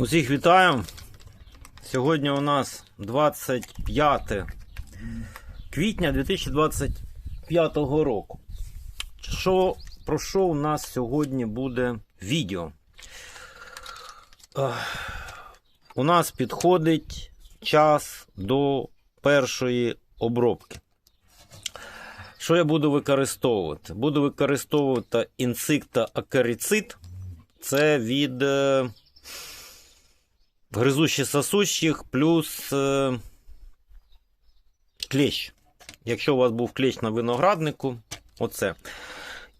Усіх вітаю. Сьогодні у нас 25 квітня 2025 року. Що, про що у нас сьогодні буде відео? У нас підходить час до першої обробки. Що я буду використовувати? Буду використовувати інсикта акарицид. Це від е, гризущих сосущих плюс е, клещ. Якщо у вас був клещ на винограднику, оце.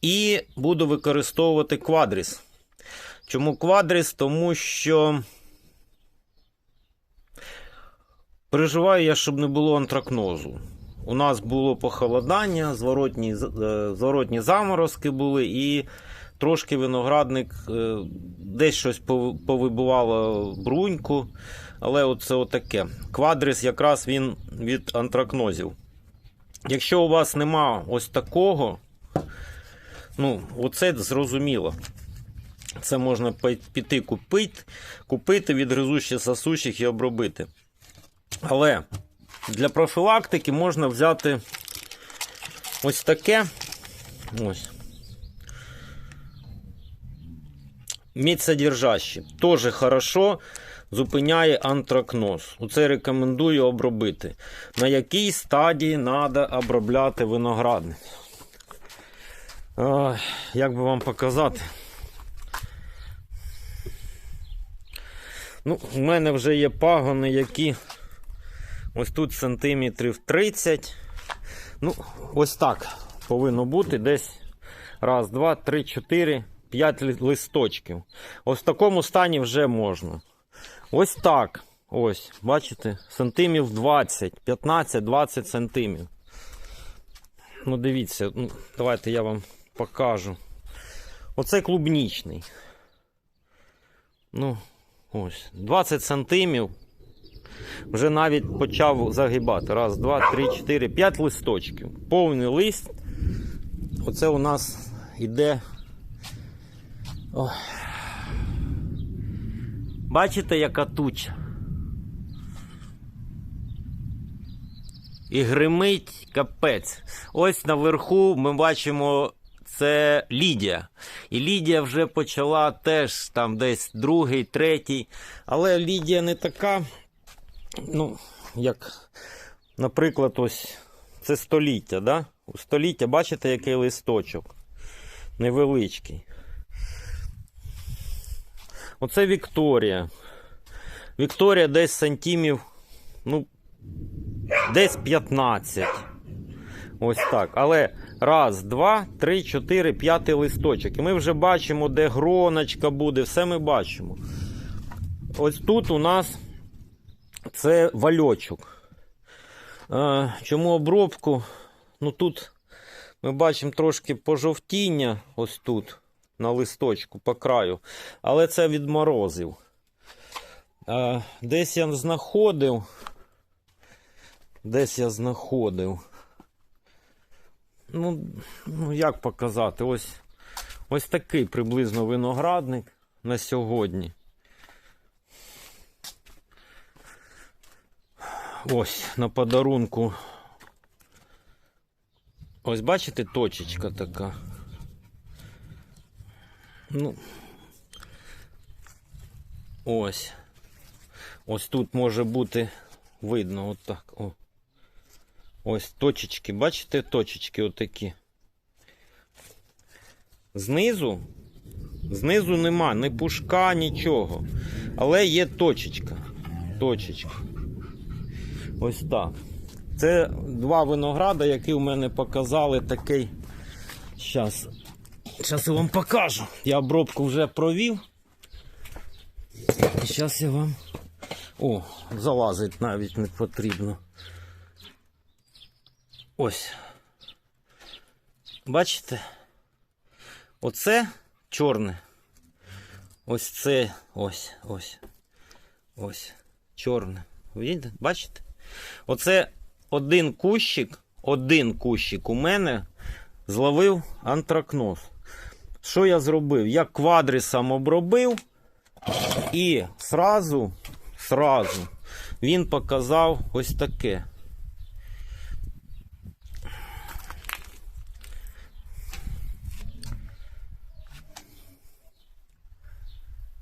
І буду використовувати квадріс. Чому квадріс? Тому що переживаю я, щоб не було антракнозу. У нас було похолодання, зворотні, е, зворотні заморозки були, і трошки виноградник е, десь щось пов- повибивало бруньку. Але оце отаке. Квадрис якраз він від антракнозів. Якщо у вас нема ось такого, ну, оце зрозуміло. Це можна піти купити, купити від гризущих сосущих і обробити. Але для профілактики можна взяти ось таке. Ось. Міцсодержащий. Тоже хорошо зупиняє антракноз. Оце рекомендую обробити. На якій стадії треба обробляти виноградник? Як би вам показати? Ну, у мене вже є пагони, які ось тут сантиметрів 30. Ну, ось так повинно бути десь раз, два, три, чотири, п'ять лі- листочків. Ось в такому стані вже можна. Ось так. Ось, бачите, сантимів 20, 15-20 сантимів. Ну, дивіться, ну, давайте я вам покажу. Оце клубнічний. Ну, ось, 20 сантимів. Вже навіть почав загибати. Раз, два, три, чотири, п'ять листочків. Повний лист. Оце у нас іде. Ой. Бачите, яка туча? І гримить капець. Ось наверху ми бачимо це Лідія. І Лідія вже почала теж там десь другий, третій. Але Лідія не така, ну, як, наприклад, ось це століття, да? У століття, бачите, який листочок? Невеличкий. Оце Вікторія. Вікторія десь сантимів, ну, десь 15. Ось так. Але раз, два, три, чотири, п'ятий листочок. І ми вже бачимо, де гроночка буде, все ми бачимо. Ось тут у нас це вальочок. Чому обробку? Ну тут ми бачимо трошки пожовтіння, ось тут, на листочку, по краю. Але це від морозів. Десь я знаходив. Десь я знаходив. Ну, ну як показати? Ось, ось такий приблизно виноградник на сьогодні. Ось на подарунку. Ось бачите, точечка така. Ну. Ось. Ось тут може бути видно отак. О. Ось точечки, бачите, точечки отакі. Знизу, знизу нема ні пушка, нічого. Але є точечка. Точечка. Ось так. Це два винограда, які у мене показали такий. Щас. Щас я вам покажу. Я обробку вже провів. І зараз я вам. О, залазить навіть не потрібно. Ось. Бачите? Оце чорне. Ось це ось, ось. Ось. Чорне. Видите? Бачите? Оце один кущик, один кущик у мене зловив антракноз. Що я зробив? Я квадрисом обробив. І сразу, сразу він показав ось таке.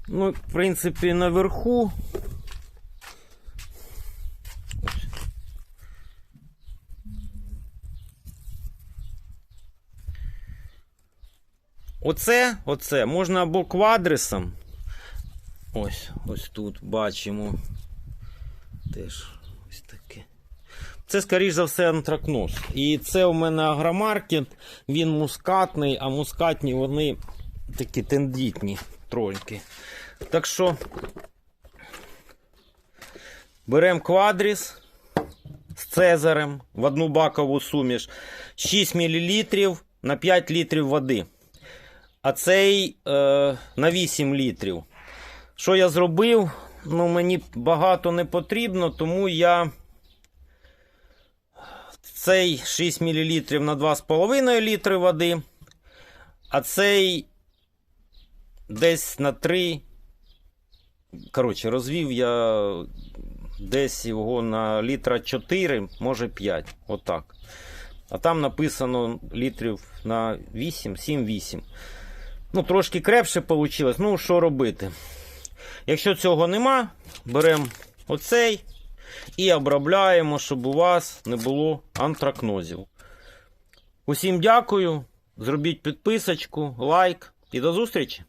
Ну, в принципі, наверху. Оце, оце можна або квадрисом. Ось, ось тут бачимо. Теж ось таке. Це, скоріш за все, антракноз. І це у мене агромаркет, він мускатний, а мускатні вони такі тендітні трольки. Так що беремо квадріс з цезарем в одну бакову суміш 6 мл на 5 літрів води. А цей е, на 8 літрів. Що я зробив? Ну, мені багато не потрібно, тому я цей 6 мл на 2,5 літри води, а цей десь на 3. Коротше, розвів я десь його на літра 4, може 5. Отак. А там написано літрів на 8, 7-8. Ну, трошки крепше вийшло. Ну, що робити? Якщо цього нема, беремо оцей і обробляємо, щоб у вас не було антракнозів. Усім дякую. Зробіть підписочку, лайк і до зустрічі!